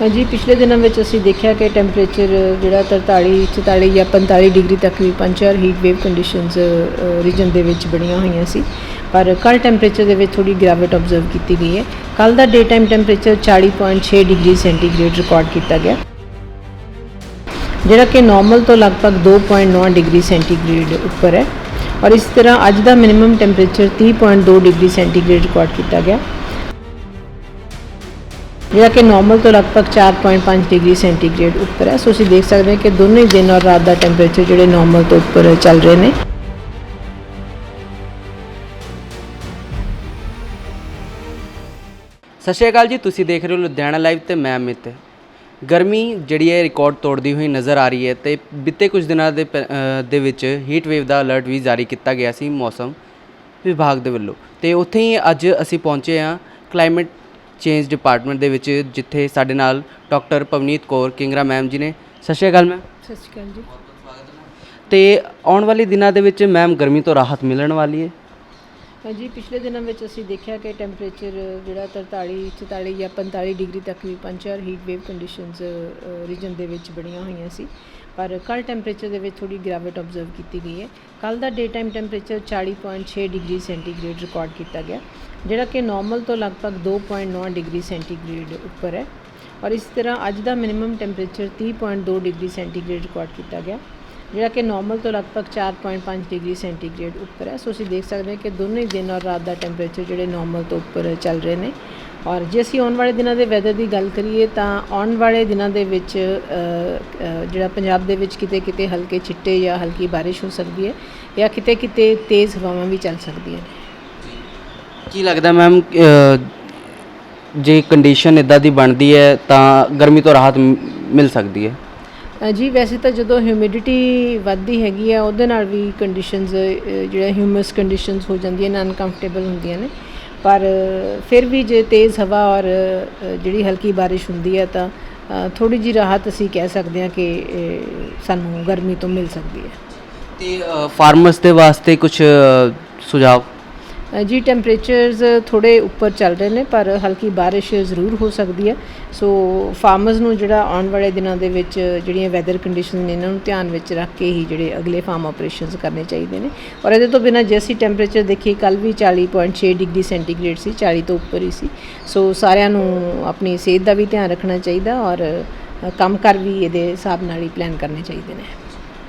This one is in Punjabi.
ਹਾਂਜੀ, ਪਿਛਲੇ ਦਿਨਾਂ ਵਿੱਚ ਅਸੀਂ ਦੇਖਿਆ ਕਿ ਟੈਂਪਰੇਚਰ ਜਿਹੜਾ 43 44 ਜਾਂ 45 ਡਿਗਰੀ ਤੱਕ ਵੀ ਪਹੁੰਚਿਆ ਔਰ ਹੀਟ ਵੇਵ ਕੰਡੀਸ਼ਨਸ ਰੀਜਨ ਦੇ ਵਿੱਚ ਬਣੀਆਂ ਹੋਈਆਂ ਸੀ। ਪਰ ਕੱਲ ਟੈਂਪਰੇਚਰ ਦੇ ਵਿੱਚ ਥੋੜੀ ਗਿਰਾਵਟ ਆਬਜ਼ਰਵ ਕੀਤੀ ਗਈ ਹੈ। ਕੱਲ ਦਾ day time temperature 40.6 degree centigrade record ਕੀਤਾ ਗਿਆ। ਜਿਹੜਾ ਕਿ ਨਾਰਮਲ ਤੋਂ ਲਗਭਗ 2.9 ਡਿਗਰੀ ਸੈਂਟੀਗ੍ਰੇਡ ਉੱਪਰ ਹੈ। ਔਰ ਇਸ ਤਰ੍ਹਾਂ ਅੱਜ ਦਾ minimum temperature 30.2 degree centigrade record ਕੀਤਾ ਗਿਆ। ਜਿਹੜਾ ਕਿ ਨਾਰਮਲ ਤੋਂ ਲਗਭਗ 4.5 ਡਿਗਰੀ ਸੈਂਟੀਗ੍ਰੇਡ ਉੱਪਰ ਹੈ। ਸੋ ਅਸੀਂ ਦੇਖ ਸਕਦੇ ਹਾਂ ਕਿ ਦੋਨੇ ਦਿਨ ਔਰ ਰਾਤ ਦਾ ਟੈਂਪਰੇਚਰ ਜਿਹੜੇ ਨਾਰਮਲ ਤੋਂ ਉੱਪਰ ਚੱਲ ਰਹੇ ਨੇ। ਸਤਿ ਸ਼੍ਰੀ ਅਕਾਲ ਜੀ, ਤੁਸੀਂ ਦੇਖ ਰਹੇ ਹੋ ਲੁਧਿਆਣਾ ਲਾਈਵ ਤੇ ਮੈਂ ਅਮਿਤ। ਗਰਮੀ ਜਿਹੜੀ ਹੈ ਰਿਕਾਰਡ ਤੋੜਦੀ ਹੋਈ ਨਜ਼ਰ ਆ ਰਹੀ ਹੈ ਤੇ ਬੀਤੇ ਕੁਝ ਦਿਨਾਂ ਦੇ ਪ- ਦੇ ਵਿੱਚ ਹੀਟ ਵੇਵ ਦਾ ਅਲਰਟ ਵੀ ਜਾਰੀ ਕੀਤਾ ਗਿਆ ਸੀ ਮੌਸਮ ਵਿਭਾਗ ਦੇ ਵੱਲੋਂ। ਤੇ ਉੱਥੇ ਹੀ ਅੱਜ ਅਸੀਂ ਪਹੁੰਚੇ ਹਾਂ ਕਲਾਈਮੇਟ ਚੇਂਜ ਡਿਪਾਰਟਮੈਂਟ ਦੇ ਵਿੱਚ ਜਿੱਥੇ ਸਾਡੇ ਨਾਲ ਡਾਕਟਰ ਪਵਨੀਤ ਕੌਰ ਕਿੰਗਰਾ ਮੈਮ ਜੀ ਨੇ। ਸਤਿ ਸ਼੍ਰੀ ਅਕਾਲ ਮੈਮ। ਸਤਿ ਸ਼੍ਰੀ ਅਕਾਲ ਜੀ। ਤੇ ਆਉਣ ਵਾਲੇ ਦਿਨਾਂ ਦੇ ਵਿੱਚ ਮੈਮ ਗਰਮੀ ਤੋਂ ਰਾਹਤ ਮਿਲਣ ਵਾਲੀ ਹੈ। ਹਾਂਜੀ, ਪਿਛਲੇ ਦਿਨਾਂ ਵਿੱਚ ਅਸੀਂ ਦੇਖਿਆ ਕਿ ਟੈਂਪਰੇਚਰ ਜਿਹੜਾ 43 44 ਜਾਂ 45 ਡਿਗਰੀ ਤੱਕ ਵੀ ਪਹੁੰਚਿਆ ਔਰ ਹੀਟ ਵੇਵ ਕੰਡੀਸ਼ਨਸ ਰੀਜਨ ਦੇ ਵਿੱਚ ਬਣੀਆਂ ਹੋਈਆਂ ਸੀ। ਪਰ ਕੱਲ ਟੈਂਪਰੇਚਰ ਦੇ ਵਿੱਚ ਥੋੜੀ ਗਿਰਾਵਟ ਆਬਜ਼ਰਵ ਕੀਤੀ ਗਈ ਹੈ। ਕੱਲ ਦਾ day time temperature 40.6 degree centigrade record ਕੀਤਾ ਗਿਆ, ਜਿਹੜਾ ਕਿ ਨਾਰਮਲ ਤੋਂ ਲਗਭਗ 2.9 ਡਿਗਰੀ ਸੈਂਟੀਗ੍ਰੇਡ ਉੱਪਰ ਹੈ। ਔਰ ਇਸ ਤਰ੍ਹਾਂ ਅੱਜ ਦਾ minimum temperature 30.2 degree centigrade record ਕੀਤਾ ਗਿਆ। ਜਿਹੜਾ ਕਿ ਨਾਰਮਲ ਤੋਂ ਲਗਭਗ 4.5 ਡਿਗਰੀ ਸੈਂਟੀਗ੍ਰੇਡ ਉੱਪਰ ਹੈ। ਸੋ ਅਸੀਂ ਦੇਖ ਸਕਦੇ ਹਾਂ ਕਿ ਦੋਨੇ ਦਿਨ ਔਰ ਰਾਤ ਦਾ ਟੈਂਪਰੇਚਰ ਜਿਹੜੇ ਨਾਰਮਲ ਤੋਂ ਉੱਪਰ ਚੱਲ ਰਹੇ ਨੇ। ਔਰ ਜੇ ਅਸੀਂ ਆਉਣ ਵਾਲੇ ਦਿਨਾਂ ਦੇ ਵੈਦਰ ਦੀ ਗੱਲ ਕਰੀਏ ਤਾਂ ਆਉਣ ਵਾਲੇ ਦਿਨਾਂ ਦੇ ਵਿੱਚ ਜਿਹੜਾ ਪੰਜਾਬ ਦੇ ਵਿੱਚ ਕਿਤੇ ਕਿਤੇ ਹਲਕੇ ਛਿੱਟੇ ਜਾਂ ਹਲਕੀ ਬਾਰਿਸ਼ ਹੋ ਸਕਦੀ ਹੈ ਜਾਂ ਕਿਤੇ ਕਿਤੇ ਤੇਜ਼ ਹਵਾਵਾਂ ਵੀ ਚੱਲ ਸਕਦੀਆਂ ਨੇ। ਕੀ ਲੱਗਦਾ ਮੈਮ ਜੇ ਕੰਡੀਸ਼ਨ ਇਦਾਂ ਦੀ ਬਣਦੀ ਹੈ ਤਾਂ ਗਰਮੀ ਤੋਂ ਰਾਹਤ ਮ- ਮਿਲ ਸਕਦੀ ਹੈ? ਜੀ, ਵੈਸੇ ਤਾਂ ਜਦੋਂ ਹਿਊਮਿਡਿਟੀ ਵੱਧਦੀ ਹੈਗੀ ਆ, ਉਹਦੇ ਨਾਲ ਵੀ ਕੰਡੀਸ਼ਨਸ ਜਿਹੜਾ ਹਿਊਮਸ ਕੰਡੀਸ਼ਨਸ ਹੋ ਜਾਂਦੀਆਂ ਨੇ ਅਨਕੰਫਰਟੇਬਲ ਹੁੰਦੀਆਂ ਨੇ। ਪਰ ਫਿਰ ਵੀ ਜੇ ਤੇਜ਼ ਹਵਾ ਔਰ ਜਿਹੜੀ ਹਲਕੀ ਬਾਰਿਸ਼ ਹੁੰਦੀ ਹੈ ਤਾਂ ਥੋੜੀ ਜੀ ਰਾਹਤ ਅਸੀਂ ਕਹਿ ਸਕਦੇ ਹਾਂ ਕਿ ਸਾਨੂੰ ਗਰਮੀ ਤੋਂ ਮਿਲ ਸਕਦੀ ਹੈ। ਤੇ ਫਾਰਮਰਸ ਦੇ ਵਾਸਤੇ ਕੁਝ ਸੁਝਾਅ ਜੀ ਟੈਂਪਰੇਚਰਸ ਥੋੜੇ ਉੱਪਰ ਚੱਲ ਰਹੇ ਨੇ, ਪਰ ਹਲਕੀ ਬਾਰਿਸ਼ ਜ਼ਰੂਰ ਹੋ ਸਕਦੀ ਹੈ। ਸੋ ਫਾਰਮਰਸ ਨੂੰ ਜਿਹੜਾ ਆਉਣ ਵਾਲੇ ਦਿਨਾਂ ਦੇ ਵਿੱਚ ਜਿਹੜੀਆਂ ਵੈਦਰ ਕੰਡੀਸ਼ਨਸ ਨੇ, ਇਹਨਾਂ ਨੂੰ ਧਿਆਨ ਵਿੱਚ ਰੱਖ ਕੇ ਹੀ ਜਿਹੜੇ ਅਗਲੇ ਫਾਰਮ ਆਪਰੇਸ਼ਨਸ ਕਰਨੇ ਚਾਹੀਦੇ ਨੇ। ਔਰ ਇਹਦੇ ਤੋਂ ਬਿਨਾਂ ਜੇ ਅਸੀਂ ਟੈਂਪਰੇਚਰ ਦੇਖੀਏ ਕੱਲ ਵੀ 40.6 ਡਿਗਰੀ ਸੈਂਟੀਗ੍ਰੇਡ ਸੀ 40 ਤੋਂ ਉੱਪਰ ਹੀ ਸੀ। ਸੋ ਸਾਰਿਆਂ ਨੂੰ ਆਪਣੀ ਸਿਹਤ ਦਾ ਵੀ ਧਿਆਨ ਰੱਖਣਾ ਚਾਹੀਦਾ ਔਰ ਕੰਮ ਕਰ ਵੀ ਇਹਦੇ ਹਿਸਾਬ ਨਾਲ ਹੀ ਪਲਾਨ ਕਰਨੇ ਚਾਹੀਦੇ ਨੇ।